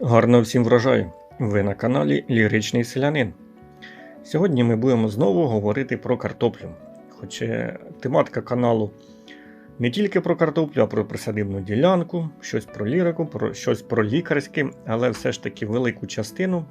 Гарного всім врожаю! Ви на каналі Ліричний Селянин. Сьогодні ми будемо знову говорити про картоплю. Хоч е, тематика каналу не тільки про картоплю, а про присадибну ділянку, щось про лірику, про щось про лікарське, але все ж таки велику частину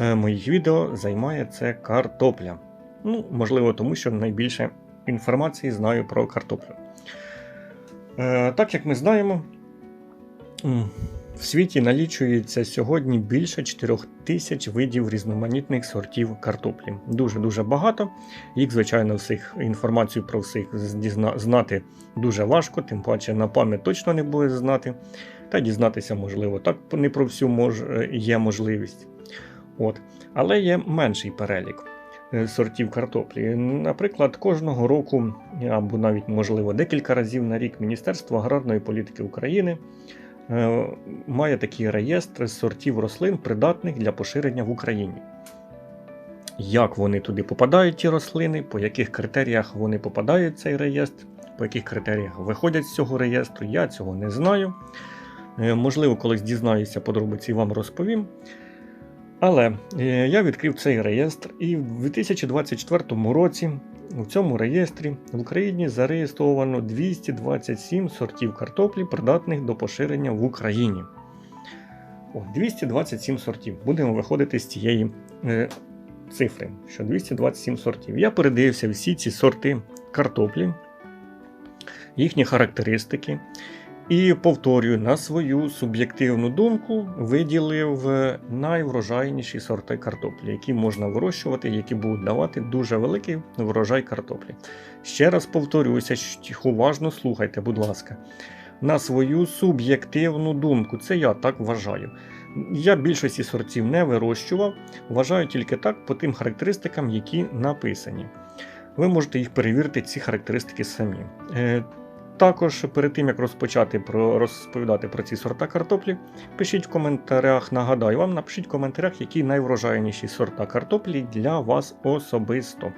е, моїх відео займає це картопля. Ну, можливо, тому що найбільше інформації знаю про картоплю. Е, Так як ми знаємо, в світі налічується сьогодні більше 4 тисяч видів різноманітних сортів картоплі. Дуже-дуже багато. Їх, звичайно, всіх інформацію про всіх знати дуже важко, тим паче на пам'ять точно не буде знати. Та дізнатися можливо. Так не про всю мож... є можливість. От. Але є менший перелік е, сортів картоплі. Наприклад, кожного року, або навіть, можливо, декілька разів на рік Міністерство аграрної політики України має такий реєстр сортів рослин, придатних для поширення в Україні. Як вони туди попадають, ті рослини, по яких критеріях вони попадають в цей реєстр, по яких критеріях виходять з цього реєстру, я цього не знаю. Е, Можливо, колись дізнаюся подробиці і вам розповім. Але е, я відкрив цей реєстр, і в 2024 році у цьому реєстрі в Україні зареєстровано 227 сортів картоплі, придатних до поширення в Україні. О, 227 сортів. Будемо виходити з цієї е, цифри, що 227 сортів. Я передивився всі ці сорти картоплі, їхні характеристики. І повторюю, на свою суб'єктивну думку виділив е, найврожайніші сорти картоплі, які можна вирощувати, які будуть давати дуже великий врожай картоплі. Ще раз повторюся, що уважно слухайте, будь ласка. На свою суб'єктивну думку, це я так вважаю. Я більшості сортів не вирощував, вважаю тільки так по тим характеристикам, які написані. Ви можете їх перевірити, ці характеристики самі. Також перед тим як розпочати про розповідати про ці сорта картоплі, пишіть в коментарях. Нагадаю вам, напишіть в коментарях, які найврожайніші сорта картоплі для вас особисто.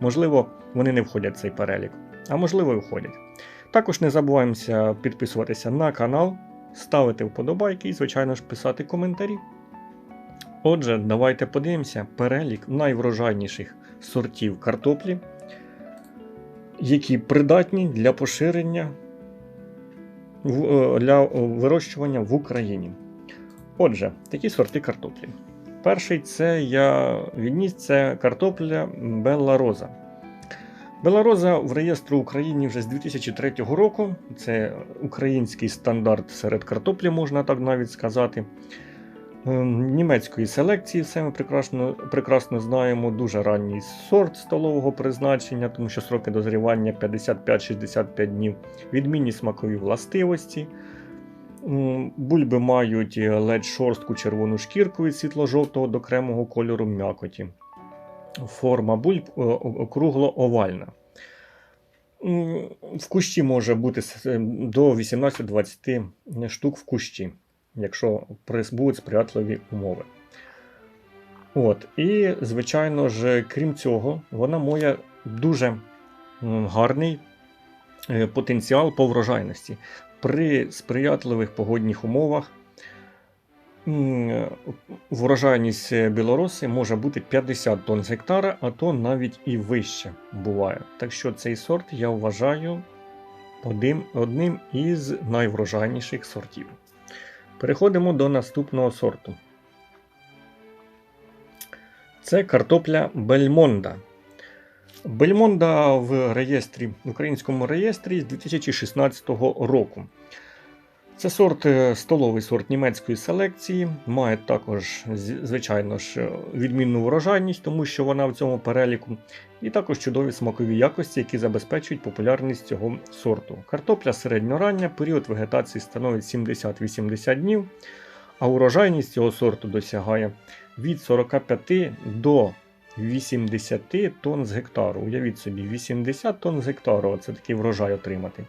Можливо, вони не входять в цей перелік, а можливо, і входять. Також не забуваємося підписуватися на канал, ставити вподобайки і, звичайно ж, писати коментарі. Отже, давайте подивимося перелік найврожайніших сортів картоплі які придатні для поширення е, для е, вирощування в Україні. Отже, такі сорти картоплі. Перший це я відніс це картопля Белла-Роза. Белароза в реєстру України вже з 2003 року. Це український стандарт серед картоплі, можна так навіть сказати. Ем, Німецької селекції все ми прекрасно, прекрасно знаємо. Дуже ранній сорт столового призначення, тому що сроки дозрівання 55-65 днів. Відмінні смакові властивості. Бульби мають ледь шорстку червону шкірку від світло-жовтого до кремового кольору м'якоті. Форма бульб е, округло-овальна. В кущі може бути до 18-20 штук в кущі якщо будуть сприятливі умови. От, І, звичайно ж, крім цього, вона має дуже гарний е, потенціал по врожайності. При сприятливих погодних умовах врожайність білороси може бути 50 тонн з гектара, а то навіть і вище буває. Так що цей сорт я вважаю одним із найврожайніших сортів. Переходимо до наступного сорту. Це картопля Бельмонда. Бельмонда в реєстрі, в українському реєстрі з 2016 року. Це сорт, е, столовий сорт німецької селекції. Має також, звичайно ж, відмінну врожайність, тому що вона в цьому переліку, і також чудові смакові якості, які забезпечують популярність цього сорту. Картопля середньорання, період вегетації становить 70-80 днів, а урожайність цього сорту досягає від 45 до 80 тонн з гектару. Уявіть собі, 80 тонн з гектару це такий врожай отримати.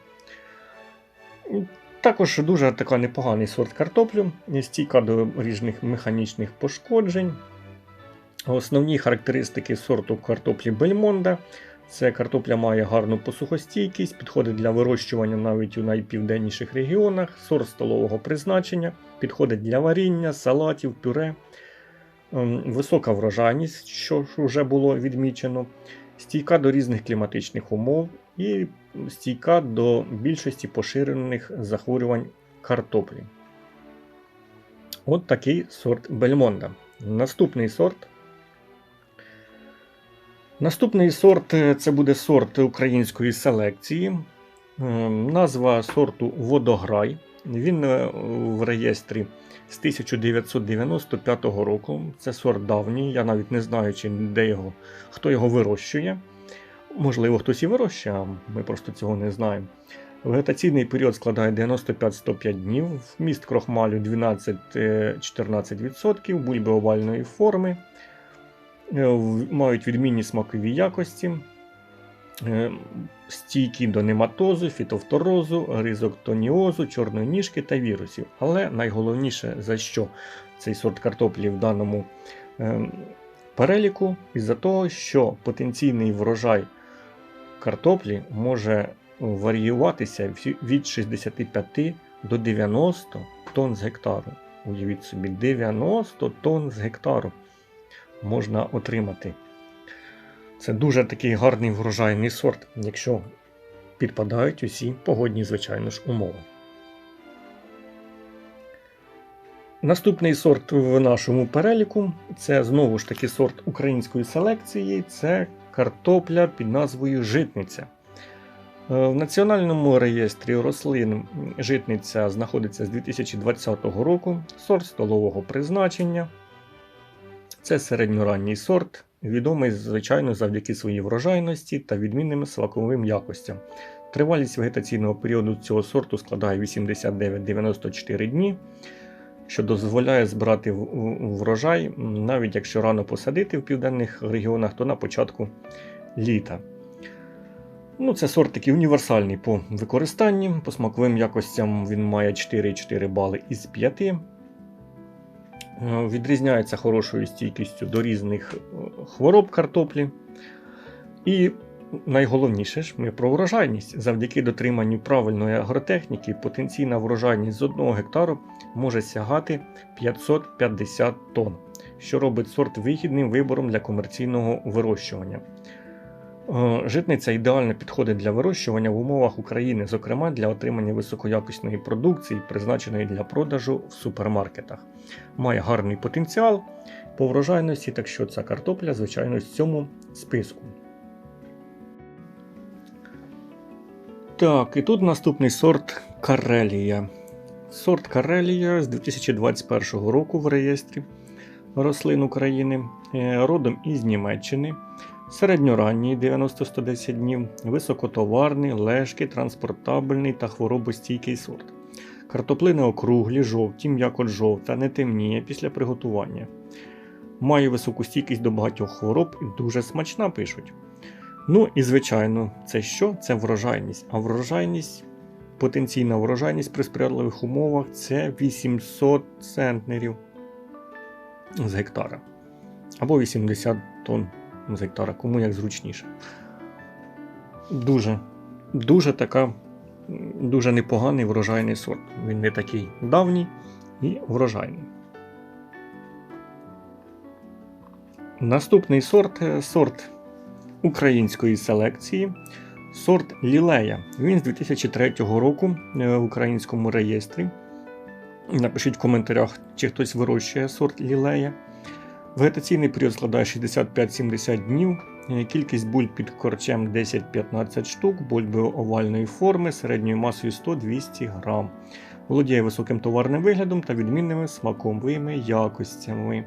Також дуже така непоганий сорт картоплю, стійка до різних механічних пошкоджень. Основні характеристики сорту картоплі Бельмонда Це картопля має гарну посухостійкість, підходить для вирощування навіть у найпівденніших регіонах, сорт столового призначення, підходить для варіння, салатів, пюре, Ем, висока врожайність, що вже було відмічено, стійка до різних кліматичних умов і стійка до більшості поширених захворювань картоплі. От такий сорт Бельмонда. Наступний сорт. Наступний сорт е, це буде сорт української селекції. Ем, Назва сорту Водограй. Він е, в реєстрі з 1995 року. Це сорт давній. Я навіть не знаю, чи де його, хто його вирощує. Можливо, хтось і вирощує, а ми просто цього не знаємо. Вегетаційний період складає 95-105 днів, вміст крохмалю 12-14%, бульби овальної форми, е, мають відмінні смакові якості, е, стійкі до нематозу, фітофторозу, ризоктоніозу, чорної ніжки та вірусів. Але найголовніше, за що цей сорт картоплі в даному е, переліку, із-за того, що потенційний врожай картоплі може варіюватися від 65 до 90 тонн з гектару. Уявіть собі, 90 тонн з гектару можна отримати. Це дуже такий гарний врожайний сорт, якщо підпадають усі погодні, звичайно ж, умови. Наступний сорт в нашому переліку це знову ж таки сорт української селекції. Це картопля під назвою Житниця. Е, В Національному реєстрі рослин житниця знаходиться з 2020 року. Сорт столового призначення. Це середньоранній сорт, відомий, звичайно, завдяки своїй врожайності та відмінним смаковим якостям. Тривалість вегетаційного періоду цього сорту складає 89-94 дні, що дозволяє збирати врожай, навіть якщо рано посадити в південних регіонах, то на початку літа. Ну, це сорт такий універсальний по використанні. По смаковим якостям він має 4,4 бали із 5. Е, Відрізняється хорошою стійкістю до різних е, хвороб картоплі. І найголовніше ж ми про врожайність. Завдяки дотриманню правильної агротехніки потенційна врожайність з 1 гектару може сягати 550 тонн, що робить сорт вигідним вибором для комерційного вирощування. Е, Житниця ідеально підходить для вирощування в умовах України, зокрема для отримання високоякісної продукції, призначеної для продажу в супермаркетах. Має гарний потенціал по врожайності, так що ця картопля, звичайно, в цьому списку. Так, і тут наступний сорт Карелія. Сорт Карелія з 2021 року в реєстрі рослин України, е, родом із Німеччини. Середньоранній 90-110 днів, високотоварний, лежкий, транспортабельний та хворобостійкий сорт. Картоплини округлі, жовті, м'якоть жовта, не темніє після приготування. Має високу стійкість до багатьох хвороб і дуже смачна пишуть. Ну і звичайно, це що? Це врожайність. А врожайність, потенційна врожайність при сприятливих умовах це 800 центнерів з гектара. Або 80 тонн з гектара, кому як зручніше. Дуже, дуже така, дуже непоганий врожайний сорт. Він не такий давній і врожайний. Наступний сорт е, сорт української селекції. Сорт Лілея. Він з 2003 року е, в українському реєстрі. Напишіть в коментарях, чи хтось вирощує сорт Лілея. Вегетаційний період складає 65-70 днів. Е, Кількість буль під корчем 10-15 штук, бульби овальної форми середньою масою 100-200 грам. Володіє високим товарним виглядом та відмінними смаковими якостями.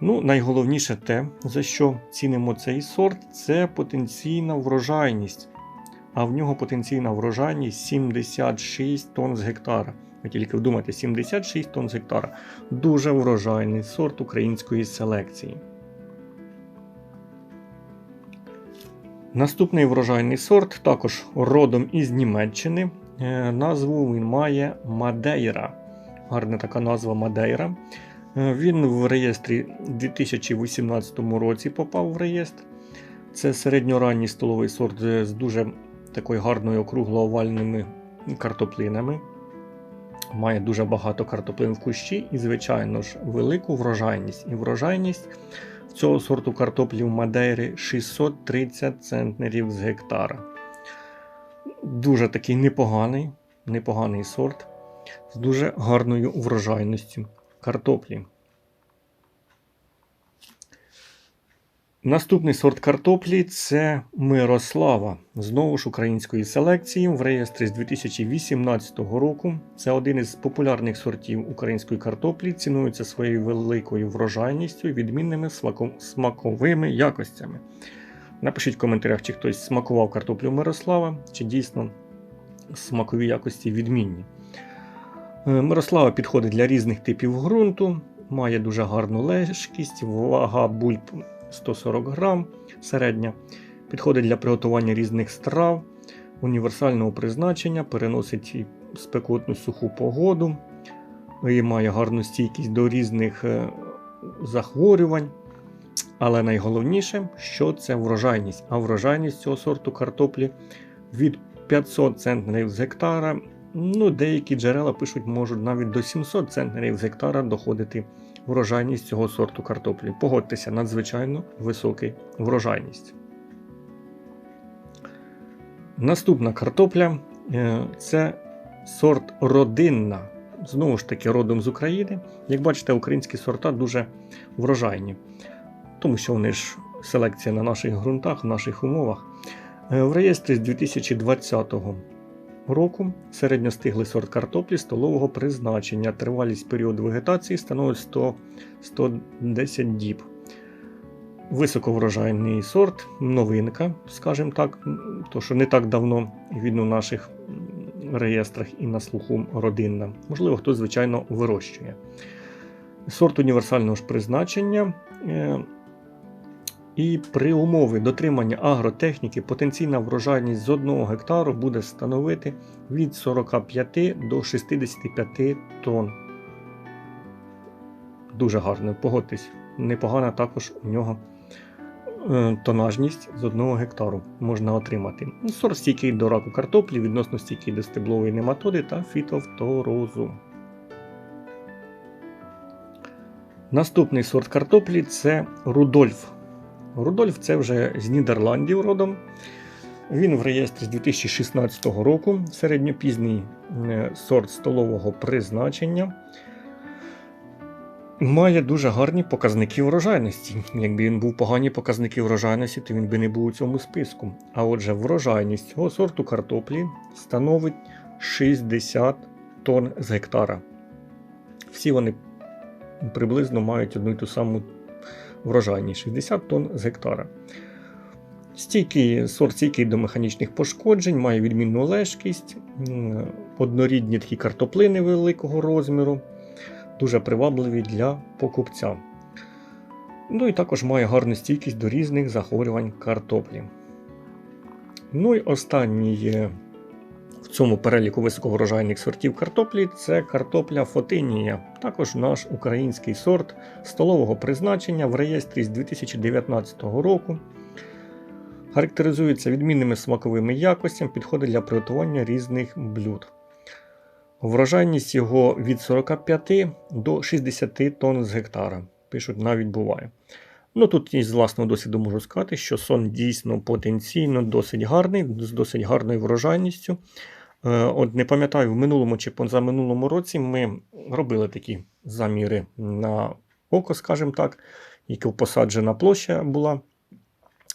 Ну, найголовніше те, за що цінимо цей сорт, це потенційна врожайність. А в нього потенційна врожайність 76 тонн з гектара. Ви тільки вдумайте, 76 тонн з гектара. Дуже врожайний сорт української селекції. Наступний врожайний сорт також родом із Німеччини. Е, Назву він має Мадейра. Гарна така назва Мадейра. Е, Він в реєстрі у 2018 році попав в реєстр. Це середньоранній столовий сорт з дуже такою гарною округло-овальними картоплинами. Має дуже багато картоплин в кущі і, звичайно ж, велику врожайність. І врожайність цього сорту картоплі в Мадейрі 630 центнерів з гектара. Дуже такий непоганий, непоганий сорт з дуже гарною врожайністю картоплі. Наступний сорт картоплі це Мирослава. Знову ж української селекції в реєстрі з 2018 року. Це один із популярних сортів української картоплі, цінується своєю великою врожайністю і відмінними смаковими якостями. Напишіть в коментарях, чи хтось смакував картоплю Мирослава, чи дійсно смакові якості відмінні. Е, Мирослава підходить для різних типів ґрунту, має дуже гарну лежкість, вага бульб 140 грам середня. Підходить для приготування різних страв, універсального призначення, переносить спекотну суху погоду, і має гарну стійкість до різних е, захворювань. Але найголовніше, що це врожайність. А врожайність цього сорту картоплі від 500 центнерів з гектара. Ну, деякі джерела пишуть, можуть навіть до 700 центнерів з гектара доходити врожайність цього сорту картоплі. Погодьтеся, надзвичайно високий врожайність. Наступна картопля е, це сорт родинна. Знову ж таки, родом з України. Як бачите, українські сорта дуже врожайні, тому що вони ж селекція на наших ґрунтах, в наших умовах. Е, В реєстрі з 2020 року середньостиглий сорт картоплі столового призначення. Тривалість періоду вегетації становить 100 110 діб. Високоврожайний сорт, новинка, скажімо так, то що не так давно він у наших реєстрах і на слуху родинна. Можливо, хтось, звичайно, вирощує. Сорт універсального ж призначення. І при умові дотримання агротехніки потенційна врожайність з 1 гектару буде становити від 45 до 65 тонн. Дуже гарно, погодьтесь. Непогана також у нього е, тонажність з 1 гектару можна отримати. Сорт стійкий до раку картоплі, відносно стійкий до стеблової нематоди та фітофторозу. Наступний сорт картоплі це Рудольф. Рудольф це вже з Нідерландів родом. Він в реєстрі з 2016 року, середньопізній е, сорт столового призначення. Має дуже гарні показники врожайності. Якби він був погані показники врожайності, то він би не був у цьому списку. А отже, врожайність цього сорту картоплі становить 60 тонн з гектара. Всі вони приблизно мають одну й ту саму врожайність 60 тонн з гектара. Стійкий сорт стійкий до механічних пошкоджень, має відмінну лежкість, однорідні такі картоплини великого розміру, дуже привабливі для покупця. Ну і також має гарну стійкість до різних захворювань картоплі. Ну і останній цьому переліку високоврожайних сортів картоплі це картопля Фотинія, також наш український сорт столового призначення в реєстрі з 2019 року. Характеризується відмінними смаковими якостями, підходить для приготування різних блюд. Врожайність його від 45 до 60 тонн з гектара. Пишуть, навіть буває. Ну тут із власного досвіду можу сказати, що сон дійсно потенційно досить гарний, з досить гарною врожайністю. Е, От не пам'ятаю, в минулому чи позаминулому році ми робили такі заміри на око, скажімо так, яка посаджена площа була,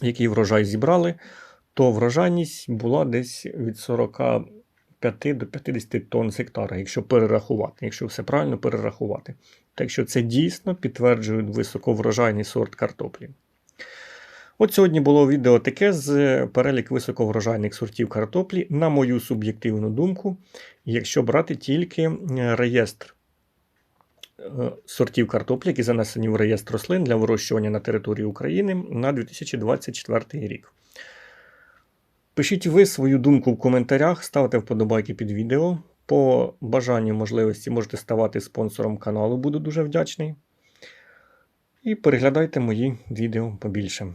який врожай зібрали, то врожайність була десь від 45 до 50 тонн з гектара, якщо перерахувати, якщо все правильно перерахувати. Так що це дійсно підтверджує високоврожайний сорт картоплі. От сьогодні було відео таке з перелік високоврожайних сортів картоплі, на мою суб'єктивну думку, якщо брати тільки е, реєстр е, сортів картоплі, які занесені в реєстр рослин для вирощування на території України на 2024 рік. Пишіть ви свою думку в коментарях, ставте вподобайки під відео. По бажанню можливості можете ставати спонсором каналу, буду дуже вдячний. І переглядайте мої відео побільше.